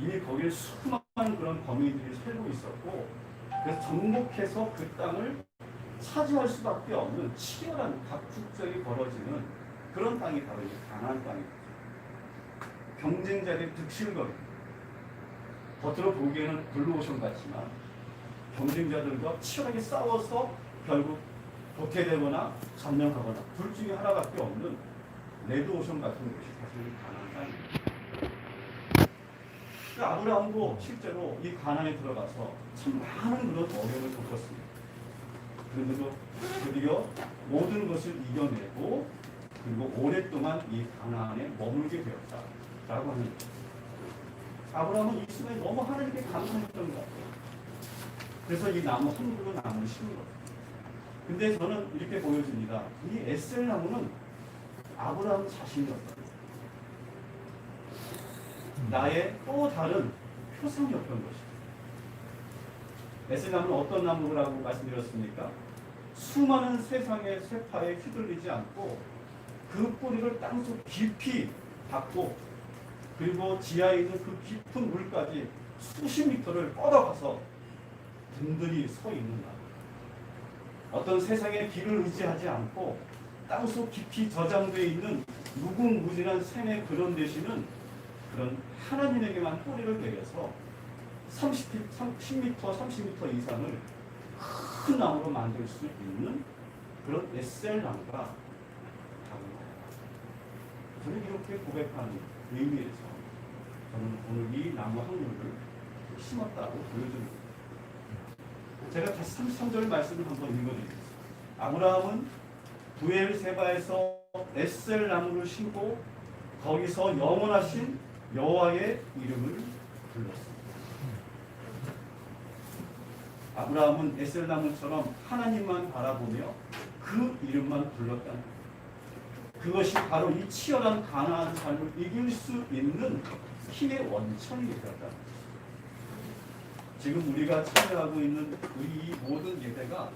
이미 거기에 수많은 그런 거민들이 살고 있었고 그래서 정복해서 그 땅을 차지할 수밖에 없는 치열한 각축전이 벌어지는 그런 땅이 바로 이 가나안 땅입니다. 경쟁자들이 득실거리. 겉으로 보기에는 블루오션 같지만 경쟁자들과 치열하게 싸워서 결국 도태되거나 점령하거나 둘 중에 하나밖에 없는 레드오션 같은 것이 사실 가나안 땅입니다. 그 아브라함도 실제로 이 가나안에 들어가서 참 많은 그런 어려움을 겪었습니다. 그런데도 드디어 모든 것을 이겨내고 그리고 오랫동안 이 가나안에 머물게 되었다라고 하는. 아브라함은 이 순간에 너무 하나님께 감사했던 것 같아요. 그래서 이 나무 한 그루 나무를 심은 거예요. 근데 저는 이렇게 보여집니다. 이 에셀 나무는 아브라함 자신이었어요. 나의 또 다른 표상이었던 것이죠. 나무는 어떤 나무라고 말씀드렸습니까? 수많은 세상의 쇠파에 휘둘리지 않고 그 뿌리를 땅속 깊이 박고 그리고 지하에 있는 그 깊은 물까지 수십 미터를 뻗어가서 든든히 서 있는 나무. 어떤 세상의 비를 의지하지 않고 땅속 깊이 저장되어 있는 무궁무진한 샘의 그런 대신은 그런 하나님에게만 뿌리를 내려서 30, 10m, 30m 이상을 큰 나무로 만들 수 있는 그런 에셀 나무가 거예요. 저는 이렇게 고백하는 의미에서 저는 오늘 이 나무 한 그루를 심었다고 보여줍니다. 제가 다시 33절 말씀을 한번 읽어드리겠습니다. 아브라함은 부엘세바에서 에셀 나무를 심고 거기서 영원하신 여호와의 이름을 불렀습니다. 아브라함은 에셀 나무처럼 하나님만 바라보며 그 이름만 거예요. 그것이 바로 이 치열한 가나안 삶을 이길 수 있는 힘의 원천이 되었다. 지금 우리가 참여하고 있는 우리 이 모든 예배가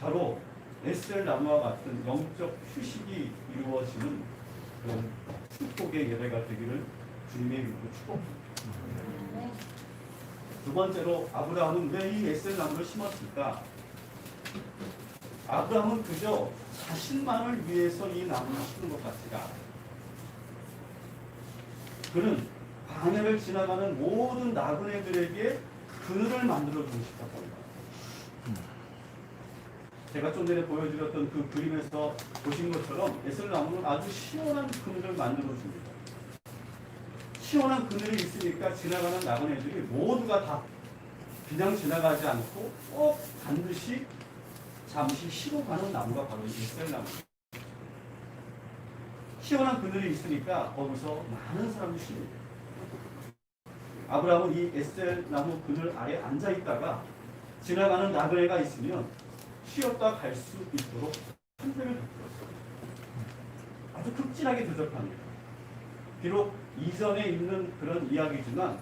바로 에셀 나무와 같은 영적 휴식이 이루어지는 축복의 예배가 되기를 주님의 축복합니다. 두 번째로 아브라함은 왜 이 에셀 나무를 심었을까? 아브라함은 그저 자신만을 위해서 이 나무를 심은 것 같지가. 그는 광야를 지나가는 모든 나그네들에게 그늘을 만들어 주고 싶었던 거예요. 제가 좀 전에 보여드렸던 그 그림에서 보신 것처럼 에슬나무는 아주 시원한 그늘을 만들어 줍니다. 시원한 그늘이 있으니까 지나가는 나그네들이 모두가 다 그냥 지나가지 않고 꼭 반드시 잠시 쉬고 가는 나무가 바로 이 에셀나무. 시원한 그늘이 있으니까 거기서 많은 사람이 쉽니다. 아브라함은 이 에셀 나무 그늘 아래 앉아 있다가 지나가는 나그네가 있으면 쉬었다 갈 수 있도록 한편을 베풀었어요. 아주 극진하게 대접합니다. 비록 이전에 있는 그런 이야기지만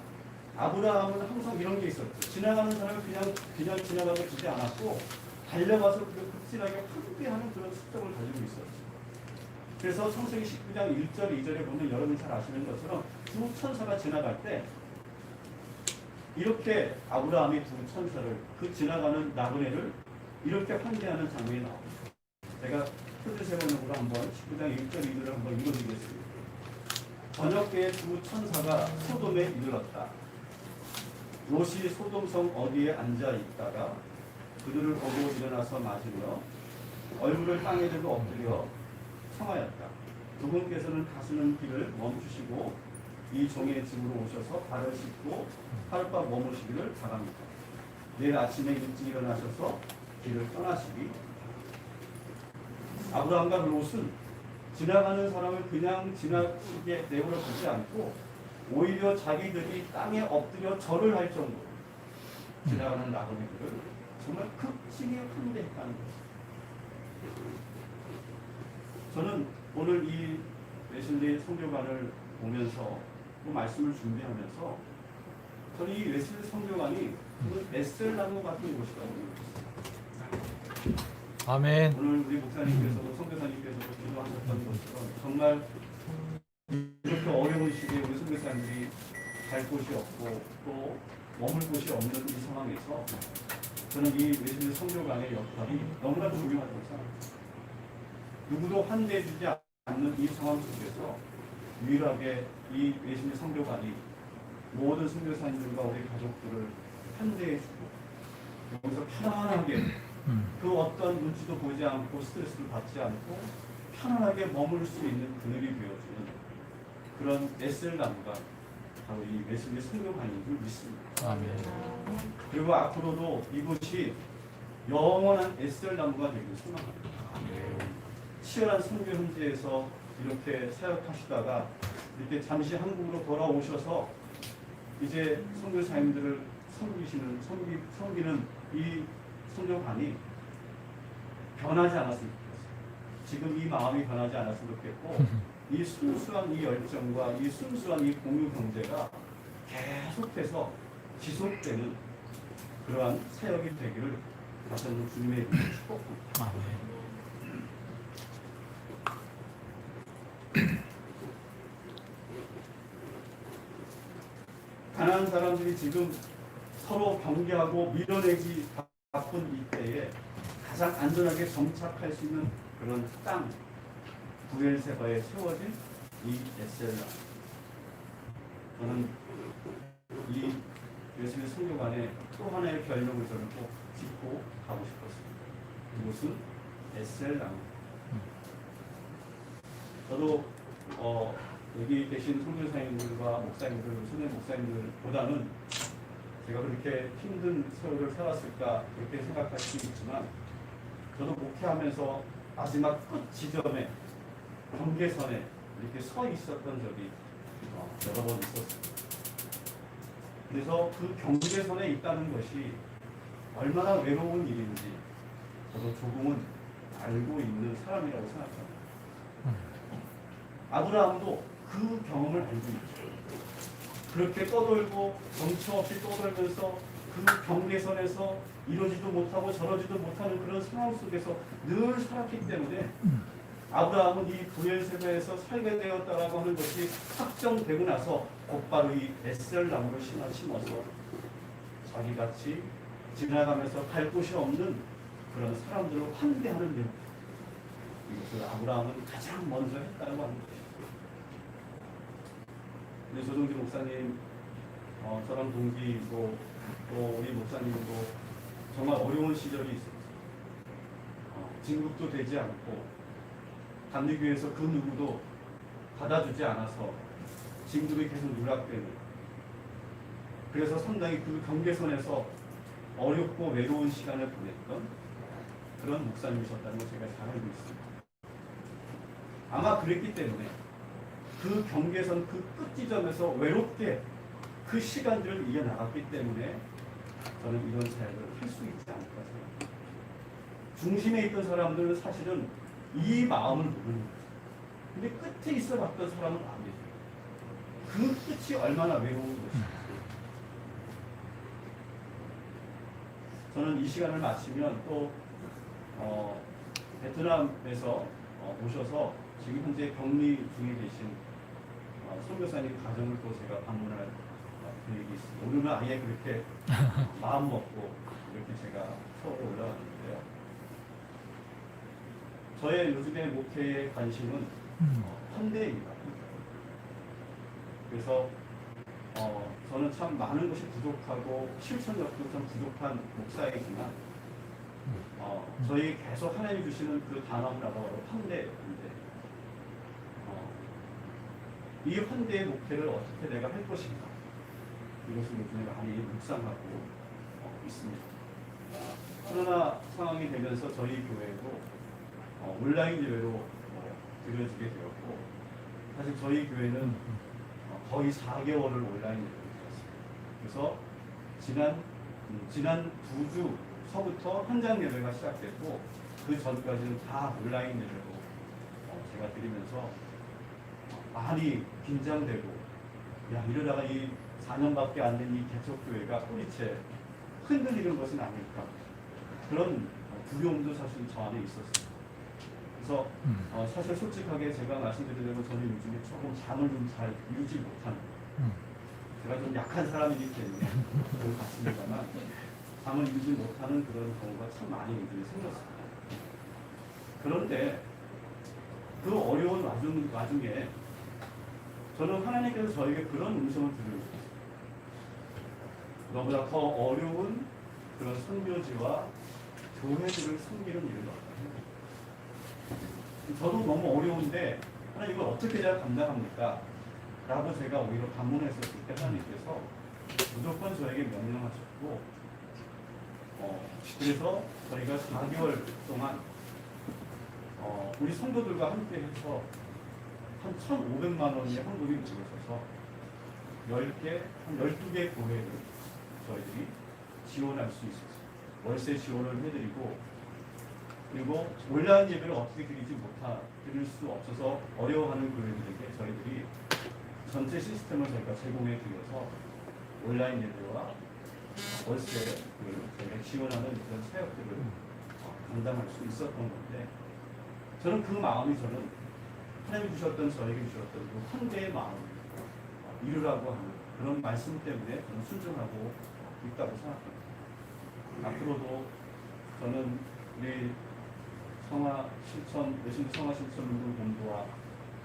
아브라함은 항상 이런 게 있었죠. 지나가는 사람을 그냥 그냥 지나가고 주지 않았고 달려가서 그 극진하게 환대하는 그런 습성을 가지고 있었죠. 그래서 창세기 19장 1절, 2절에 보면 여러분 잘 아시는 것처럼 두 천사가 지나갈 때 이렇게 아브라함이 두 천사를 그 지나가는 나그네를 이렇게 환대하는 장면이 나옵니다. 제가 표지 세번역으로 한번 19장 1절 2절을 한번 읽어드리겠습니다. 저녁때 두 천사가 소돔에 이르렀다. 롯이 소돔성 어디에 앉아 있다가 그들을 보고 일어나서 맞으며 얼굴을 땅에 대고 엎드려 청하였다. 두 분께서는 가시는 길을 멈추시고 이 종의 집으로 오셔서 발을 씻고 하룻밤 머무시기를 바랍니다. 내일 아침에 일찍 일어나셔서 길을 떠나시기 아브라함과 롯은 지나가는 사람을 그냥 지나게 내버려 두지 않고 오히려 자기들이 땅에 엎드려 절을 할 정도로 지나가는 나그네들을 정말 극진히 환대했다는 거죠. 저는 오늘 이 웨슬리 성교관을 보면서 그 말씀을 준비하면서 저는 이 웨슬리 성교관이 에셀나무 같은 곳이라고 생각했어요. 아멘. 오늘 우리 목사님께서도 성교사님께서도 기도하셨던 것처럼 정말 이렇게 어려운 시기에 우리 성교사님들이 갈 곳이 없고 또 머물 곳이 없는 이 상황에서 저는 이 외신의 성교관의 역할이 너무나 중요하다고 생각합니다. 누구도 환대해주지 않는 이 상황 속에서 유일하게 이 외신의 성교관이 모든 선교사님들과 우리 가족들을 환대해주고 여기서 편안하게 그 어떤 눈치도 보지 않고 스트레스를 받지 않고 편안하게 머물 수 있는 그늘이 되어주는 그런 에셀 나무가 바로 이 외신의 성교관인 줄 믿습니다. 아멘. 그리고 앞으로도 이곳이 영원한 에셀 나무가 되길 소망합니다. 치열한 선교 현지에서 이렇게 사역하시다가 이렇게 잠시 한국으로 돌아오셔서 이제 선교사님들을 섬기시는 섬기, 섬기는 이 선교관이 변하지 않았으면 좋겠어요. 지금 이 마음이 변하지 않았으면 좋겠고 이 순수한 이 열정과 이 순수한 이 공유 경제가 계속해서 지속되는 그러한 사역이 되기를 다시 한번 주님의 이름으로 축복합니다. 아멘. 가난한 사람들이 지금 서로 경계하고 밀어내기 가장 안전하게 정착할 수 있는 그런 땅 부엘세바에 세워진 이 에셀라 저는 이 예수의 성교관에 또 하나의 별명을 저는 꼭 짚고 가고 싶었습니다. 이곳은 에셀라입니다. 저도 어, 여기 계신 선교사님들과 목사님들, 선생 목사님들보다는 제가 그렇게 힘든 세월을 살았을까 그렇게 생각할 수 있지만 저도 목회하면서 마지막 끝 지점에 경계선에 이렇게 서 있었던 적이 어, 여러 번 있었습니다. 그래서 그 경계선에 있다는 것이 얼마나 외로운 일인지 저도 조금은 알고 있는 사람이라고 생각합니다. 아브라함도 그 경험을 알고 있죠. 그렇게 떠돌고 정처 없이 떠돌면서 그 경계선에서 이러지도 못하고 저러지도 못하는 그런 상황 속에서 늘 살았기 때문에 아브라함은 이 부엘세바에서 살게 되었다라고 하는 것이 확정되고 나서 곧바로 이 에셀 나무를 심어 심어서 자기같이 지나가면서 갈 곳이 없는 그런 사람들을 환대하는 일 이것을 아브라함은 가장 먼저 했다고 것이죠. 우리 조정기 목사님, 어, 저랑 동기이고 또 우리 목사님도 정말 어려운 시절이 있었어요. 어, 진급도 되지 않고 단대교회에서 그 누구도 받아주지 않아서 진급이 계속 누락되는 그래서 상당히 그 경계선에서 어렵고 외로운 시간을 보냈던 그런 목사님이셨다는 걸 제가 잘 알고 있습니다. 아마 그랬기 때문에 그 경계선 그 끝 지점에서 외롭게 그 시간들을 이겨나갔기 때문에 저는 이런 사역을 할 수 있지 않을까 생각합니다. 중심에 있던 사람들은 사실은 이 마음을 모르는 거죠. 근데 끝에 있어 봤던 사람은 알겠죠. 그 끝이 얼마나 외로운 것인지. 저는 이 시간을 마치면 또 어, 베트남에서 어, 오셔서 지금 현재 격리 중에 계신 어, 선교사님 가정을 또 제가 방문할 어, 계획이 있습니다. 오늘은 아예 그렇게 마음 먹고 이렇게 제가 서울에 올라왔는데요. 저의 요즘의 목회의 관심은 어, 현대입니다. 그래서 어, 저는 참 많은 것이 부족하고 실천력도 좀 부족한 목사이지만 어, 저희 계속 하나님이 주시는 그 단어가 바로 환대인데 어, 이 환대의 목표를 어떻게 내가 할 것인가 이것을 많이 묵상하고 어, 있습니다. 코로나 상황이 되면서 저희 교회도 어, 온라인 예배로 어, 드려지게 되었고 사실 저희 교회는 어, 거의 4개월을 온라인 예배를 드렸습니다. 그래서 지난 음, 지난 두 주서부터 현장 예배가 시작됐고 그 전까지는 다 온라인 예배로 어, 제가 드리면서 어, 많이 긴장되고 야 이러다가 이 4년밖에 안 된 이 개척교회가 꼬리채 흔들리는 것은 아닐까 그런 어, 두려움도 사실 저 안에 있었습니다. 그래서 어, 사실 솔직하게 제가 말씀드리려면 저는 요즘에 조금 잠을 좀 잘 이루지 못하는 제가 좀 약한 사람이기 때문에 그런 것 같습니다만 잠을 이루지 못하는 그런 경우가 참 많이 일들이 생겼습니다. 그런데 그 어려운 와중, 와중에 저는 하나님께서 저에게 그런 음성을 들려주셨어요. 너보다 더 어려운 그런 선교지와 교회들을 섬기는 일을 넣었다. 저도 너무 어려운데 하나님 이걸 어떻게 제가 감당합니까? 라고 제가 오히려 반문했었을 때 하나님께서 무조건 저에게 명령하셨고 어, 그래서 저희가 4개월 동안 어, 우리 성도들과 함께 해서 한 1,500만 원의 헌금이 모여져서 10개, 한 12개 교회를 저희들이 지원할 수 있었어요. 월세 지원을 해드리고 그리고 온라인 예배를 어떻게 드리지 못하 드릴 수 없어서 어려워하는 교회들에게 저희들이 전체 시스템을 저희가 제공해 드려서 온라인 예배와 월세를 지원하는 그런 사역들을 어, 감당할 수 있었던 건데 저는 그 마음이 저는 하나님이 주셨던 저에게 주셨던 그 환대의 마음 어, 이루라고 하는 그런 말씀 때문에 저는 순종하고 있다고 생각합니다. 앞으로도 저는 우리 성화 실천 외신 성화 실천 운동 본부와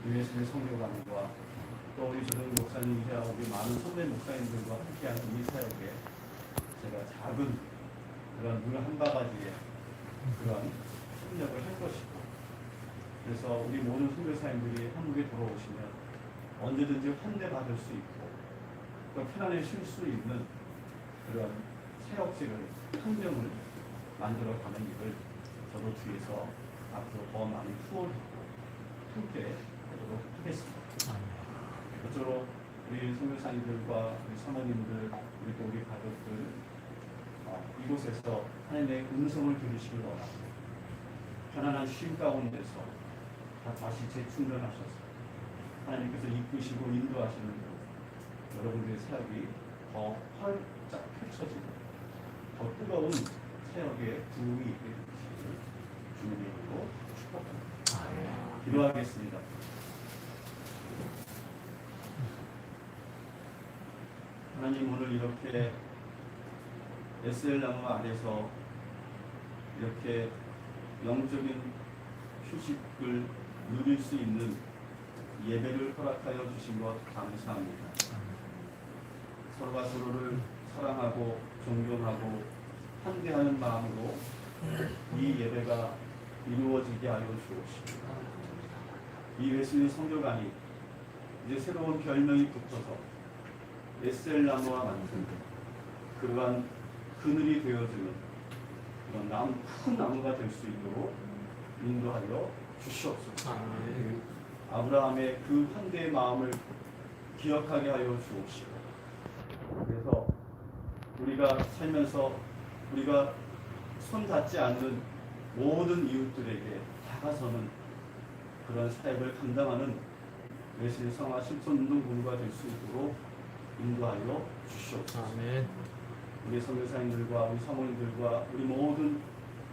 유해수의 성교관과 또 우리 조정 목사님이야 우리 많은 선배 목사님들과 함께하는 이 사역에 제가 작은 그런 물 한 바가지에 그런 협력을 할 것이고 그래서 우리 모든 선교사님들이 한국에 돌아오시면 언제든지 환대받을 수 있고 또 편안히 쉴 수 있는 그런 사역지를 환경을 만들어가는 일을 저도 뒤에서 앞으로 더 많이 후원하고 함께 하도록 하겠습니다. 그쪼록 우리 선교사님들과 우리 사모님들, 우리 또 우리 가족들 어, 이곳에서 하나님의 음성을 들으시길 원합니다. 편안한 쉼 가운데서 다 다시 재충전하셔서 하나님께서 이끄시고 인도하시는 그 여러분들의 사역이 더 활짝 펼쳐지고 더 뜨거운 사역의 부흥이 있게 되시기를 주님의 이름으로 축복합니다. 기도하겠습니다. 하나님 오늘 이렇게 SL 나무 아래서 이렇게 영적인 휴식을 누릴 수 있는 예배를 허락하여 주신 것 감사합니다. 서로가 서로를 사랑하고 존경하고 환대하는 마음으로 이 예배가 이루어지게 하여 주옵시고 이 웨슬리 성교관이 이제 새로운 별명이 붙어서 에셀나무와 같은 그러한 그늘이 되어주는 그런 나무, 큰 나무가 될 수 있도록 인도하여 주시옵소서. 아 브라함의 그 환대의 마음을 기억하게 하여 주옵시고 그래서 우리가 살면서 우리가 손 닿지 않는 모든 이웃들에게 다가서는 그런 사역을 감당하는 외실 성화 실천 운동 본부가 될 수 있도록 인도하여 주시옵소서. 아멘. 우리 선교사님들과 우리 사모님들과 우리 모든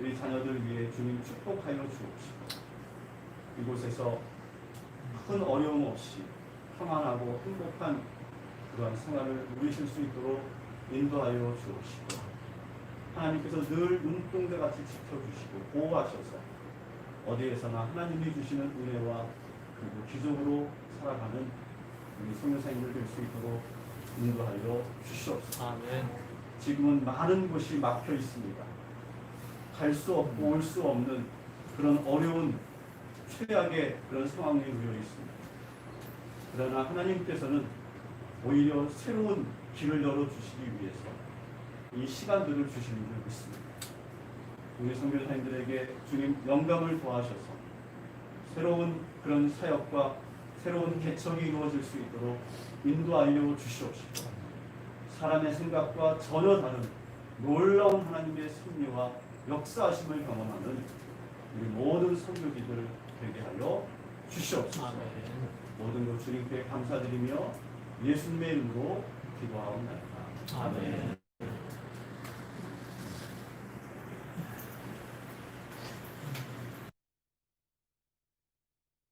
우리 자녀들 위해 주님 축복하여 주옵시고 이곳에서 큰 어려움 없이 평안하고 행복한 그러한 생활을 누리실 수 있도록 인도하여 주옵시고 하나님께서 늘 눈동자 같이 지켜주시고 보호하셔서 어디에서나 하나님이 주시는 은혜와 그리고 기적으로 살아가는 우리 성교사님들 될 수 있도록 인도하여 주시옵소서. 아멘. 지금은 많은 곳이 막혀 있습니다. 갈 수 없고 올 수 없는 그런 어려운 최악의 그런 상황에 놓여 있습니다. 그러나 하나님께서는 오히려 새로운 길을 열어 주시기 위해서 이 시간들을 주시는 줄 믿습니다. 우리 성교사님들에게 주님 영감을 더하셔서 새로운 그런 사역과 새로운 개척이 이루어질 수 있도록 인도하여 주시옵시고 사람의 생각과 전혀 다른 놀라운 하나님의 섭리와 역사하심을 경험하는 우리 모든 성교지들 되게 하여 주시옵소서. 아멘. 모든 것 주님께 감사드리며 예수님의 이름으로 기도하옵나이다. 아멘.